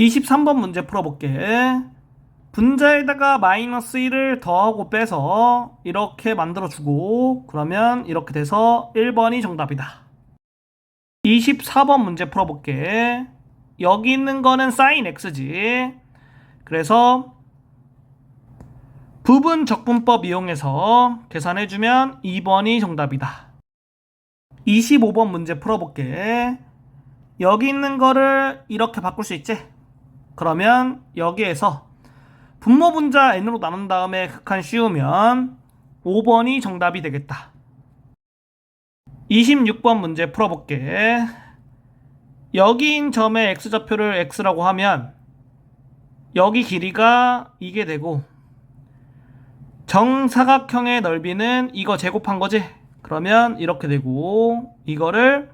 23번 문제 풀어볼게. 분자에다가 마이너스 1을 더하고 빼서 이렇게 만들어주고 그러면 이렇게 돼서 1번이 정답이다. 24번 문제 풀어볼게. 여기 있는 거는 sin x지. 그래서 부분 적분법 이용해서 계산해주면 2번이 정답이다. 25번 문제 풀어볼게. 여기 있는 거를 이렇게 바꿀 수 있지? 그러면 여기에서 분모 분자 n으로 나눈 다음에 극한 씌우면 5번이 정답이 되겠다. 26번 문제 풀어볼게. 여기인 점의 x좌표를 x라고 하면 여기 길이가 이게 되고 정사각형의 넓이는 이거 제곱한 거지? 그러면 이렇게 되고 이거를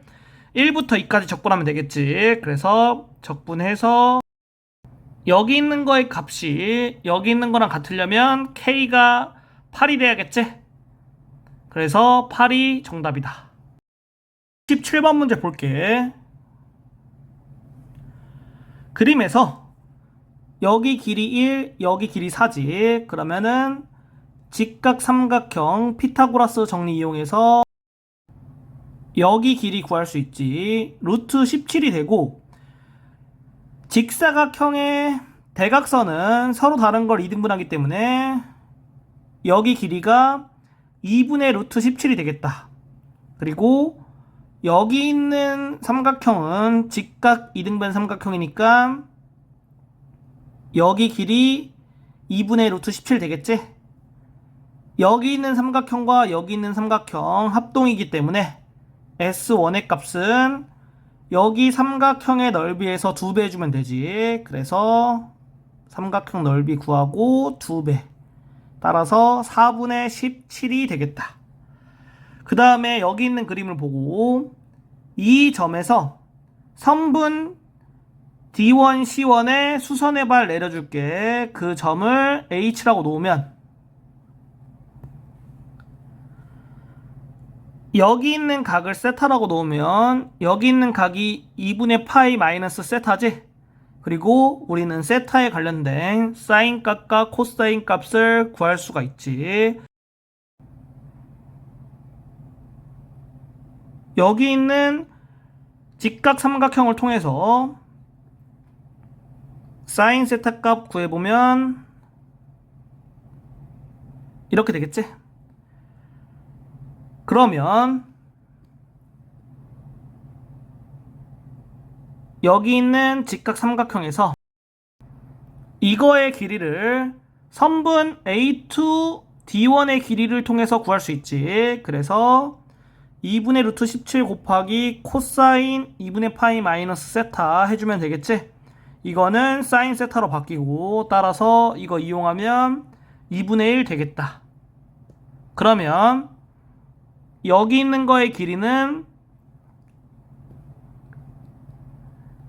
1부터 2까지 적분하면 되겠지. 그래서 적분해서 여기 있는 거의 값이 여기 있는 거랑 같으려면 k가 8이 돼야겠지? 그래서 8이 정답이다. 17번 문제 볼게. 그림에서 여기 길이 1, 여기 길이 4지. 그러면은 직각 삼각형 피타고라스 정리 이용해서 여기 길이 구할 수 있지. 루트 17이 되고 직사각형의 대각선은 서로 다른 걸 2등분하기 때문에 여기 길이가 2분의 루트 17이 되겠다. 그리고 여기 있는 삼각형은 직각 2등분 삼각형이니까 여기 길이 2분의 루트 17 되겠지? 여기 있는 삼각형과 여기 있는 삼각형 합동이기 때문에 S1의 값은 여기 삼각형의 넓이에서 2배 해주면 되지. 그래서 삼각형 넓이 구하고 2배. 따라서 4분의 17이 되겠다. 그 다음에 여기 있는 그림을 보고 이 점에서 선분 D1, C1에 수선의 발 내려줄게. 그 점을 H라고 놓으면 여기 있는 각을 세타라고 놓으면 여기 있는 각이 2분의 파이 마이너스 세타지? 그리고 우리는 세타에 관련된 사인 값과 코사인 값을 구할 수가 있지. 여기 있는 직각 삼각형을 통해서 사인 세타 값 구해보면 이렇게 되겠지? 그러면 여기 있는 직각 삼각형에서 이거의 길이를 선분 A2 D1의 길이를 통해서 구할 수 있지. 그래서 2분의 루트 17 곱하기 코사인 2분의 파이 마이너스 세타 해주면 되겠지? 이거는 사인 세타로 바뀌고 따라서 이거 이용하면 2분의 1 되겠다. 그러면 여기 있는 거의 길이는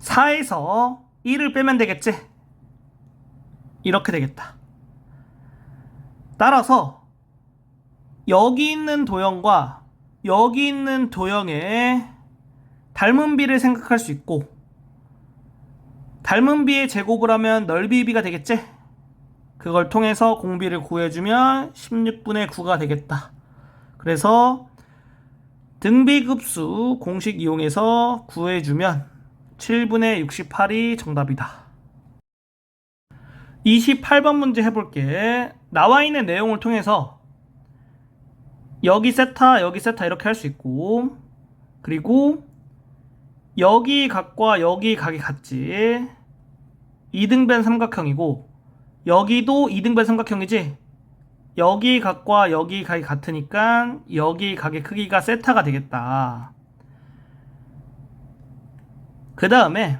4에서 1을 빼면 되겠지? 이렇게 되겠다. 따라서 여기 있는 도형과 여기 있는 도형의 닮은 비를 생각할 수 있고 닮은 비의 제곱을 하면 넓이 비가 되겠지? 그걸 통해서 공비를 구해주면 16분의 9가 되겠다. 그래서 등비급수 공식 이용해서 구해주면 7분의 68이 정답이다. 28번 문제 해볼게. 나와 있는 내용을 통해서 여기 세타, 여기 세타 이렇게 할 수 있고 그리고 여기 각과 여기 각이 같지. 2등변 삼각형이고 여기도 2등변 삼각형이지. 여기 각과 여기 각이 같으니까 여기 각의 크기가 세타가 되겠다. 그 다음에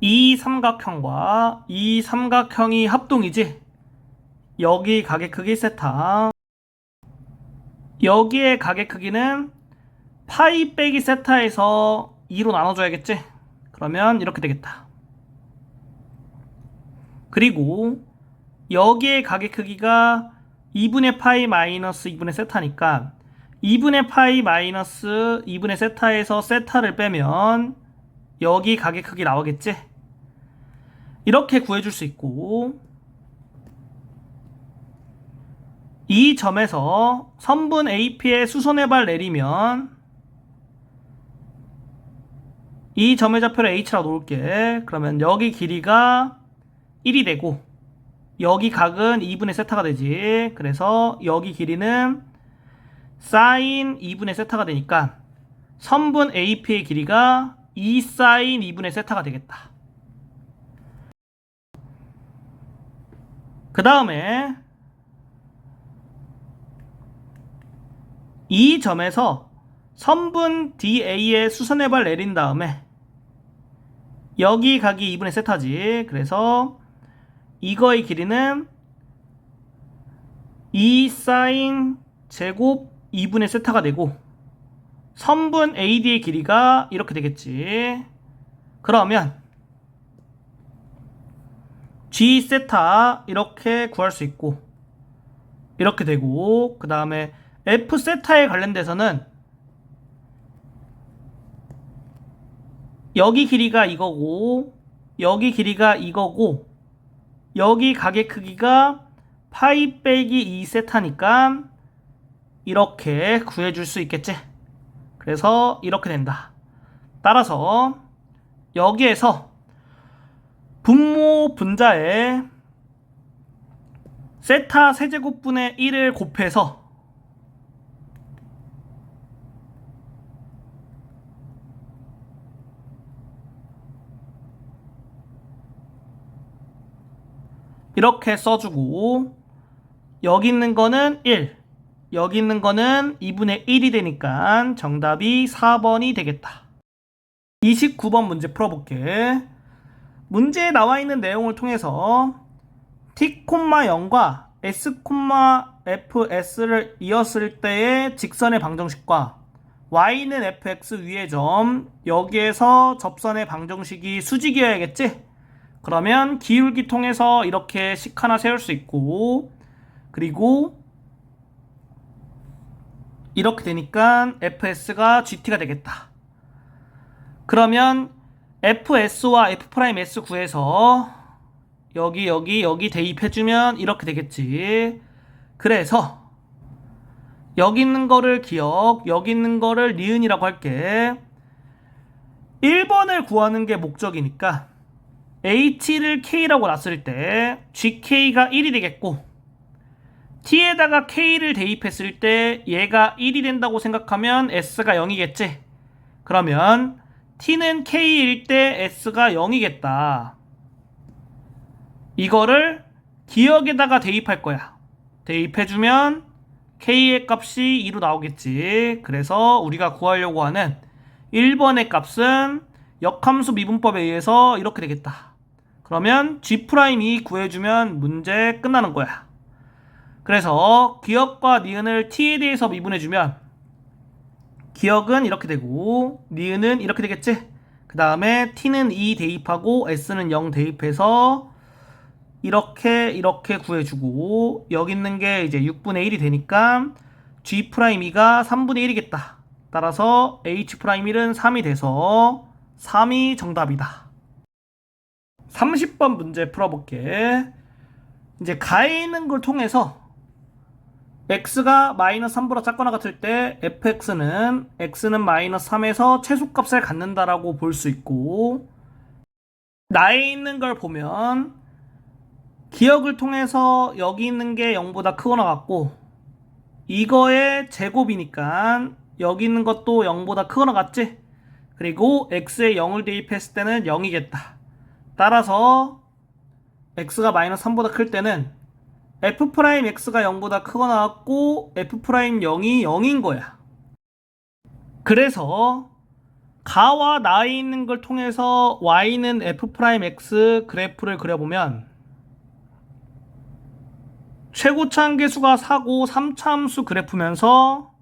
이 삼각형과 이 삼각형이 합동이지. 여기 각의 크기 세타. 여기의 각의 크기는 파이 빼기 세타에서 2로 나눠줘야겠지? 그러면 이렇게 되겠다. 그리고 여기의 각의 크기가 2분의 파이 마이너스 2분의 세타니까 2분의 파이 마이너스 2분의 세타에서 세타를 빼면 여기 가게 크기 나오겠지? 이렇게 구해줄 수 있고 이 점에서 선분 AP의 수선의 발 내리면 이 점의 좌표를 H라고 놓을게. 그러면 여기 길이가 1이 되고 여기 각은 2분의 세타가 되지. 그래서 여기 길이는 사인 2분의 세타가 되니까 선분 AP의 길이가 2 사인 2분의 세타가 되겠다. 그 다음에 이 점에서 선분 DA의 수선의 발 내린 다음에 여기 각이 2분의 세타지. 그래서 이거의 길이는 2 사인 제곱 2분의 세타가 되고 선분 AD의 길이가 이렇게 되겠지. 그러면 G 세타 이렇게 구할 수 있고 이렇게 되고 그 다음에 F 세타에 관련돼서는 여기 길이가 이거고 여기 길이가 이거고 여기 가게 크기가 파이 빼기 2 세타니까 이렇게 구해줄 수 있겠지? 그래서 이렇게 된다. 따라서 여기에서 분모 분자에 세타 세제곱분의 1을 곱해서 이렇게 써주고 여기 있는 거는 1 여기 있는 거는 2분의 1이 되니까 정답이 4번이 되겠다 29번 문제 풀어볼게 문제에 나와 있는 내용을 통해서 t, 0과 s, fs를 이었을 때의 직선의 방정식과 y는 fx 위의 점 여기에서 접선의 방정식이 수직이어야겠지? 그러면 기울기 통해서 이렇게 식 하나 세울 수 있고 그리고 이렇게 되니까 fs가 gt가 되겠다. 그러면 fs와 f's 구해서 여기 여기 여기 대입해주면 이렇게 되겠지. 그래서 여기 있는 거를 기억, 여기 있는 거를 니은이라고 할게. 1번을 구하는 게 목적이니까 h를 k라고 놨을 때 gk가 1이 되겠고 t에다가 k를 대입했을 때 얘가 1이 된다고 생각하면 s가 0이겠지. 그러면 t는 k일 때 s가 0이겠다. 이거를 기억에다가 대입할 거야. 대입해주면 k의 값이 2로 나오겠지. 그래서 우리가 구하려고 하는 1번의 값은 역함수 미분법에 의해서 이렇게 되겠다. 그러면 G'이 구해주면 문제 끝나는 거야. 그래서 기억과 니은을 t에 대해서 미분해주면 기억은 이렇게 되고 니은은 이렇게 되겠지? 그 다음에 t는 2 대입하고 s는 0 대입해서 이렇게 이렇게 구해주고 여기 있는 게 이제 6분의 1이 되니까 G'2가 3분의 1이겠다. 따라서 H'1은 3이 돼서 3이 정답이다. 30번 문제 풀어볼게. 이제 가에 있는 걸 통해서 x가 마이너스 3보다 작거나 같을 때 fx는 x는 마이너스 3에서 최소값을 갖는다라고 볼 수 있고 나에 있는 걸 보면 기억을 통해서 여기 있는 게 0보다 크거나 같고 이거의 제곱이니까 여기 있는 것도 0보다 크거나 같지? 그리고 x에 0을 대입했을 때는 0이겠다. 따라서 x가 마이너스 3보다 클 때는 f'x가 0보다 크거나 같고 f'0이 0인 거야. 그래서 가와 나에 있는 걸 통해서 y는 f'x 그래프를 그려보면 최고차 한계수가 4고 3차 함수 그래프면서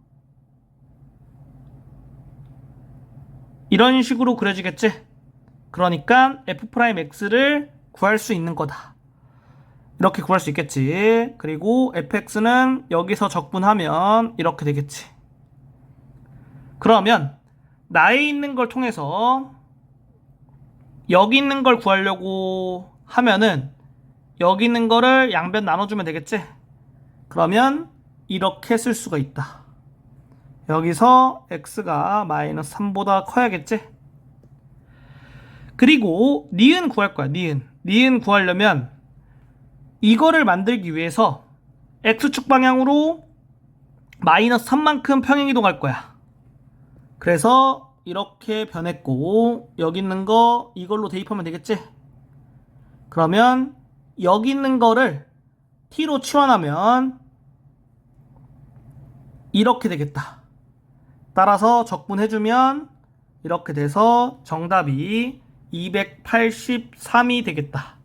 이런 식으로 그려지겠지? 그러니까 f'x를 구할 수 있는 거다. 이렇게 구할 수 있겠지. 그리고 fx는 여기서 적분하면 이렇게 되겠지. 그러면 나에 있는 걸 통해서 여기 있는 걸 구하려고 하면은 여기 있는 거를 양변 나눠주면 되겠지? 그러면 이렇게 쓸 수가 있다. 여기서 x가 마이너스 3보다 커야겠지? 그리고 니은 구할 거야, 니은. 니은 구하려면 이거를 만들기 위해서 x축 방향으로 마이너스 3만큼 평행 이동할 거야. 그래서 이렇게 변했고 여기 있는 거 이걸로 대입하면 되겠지? 그러면 여기 있는 거를 t로 치환하면 이렇게 되겠다. 따라서 적분해주면 이렇게 돼서 정답이 283이 되겠다.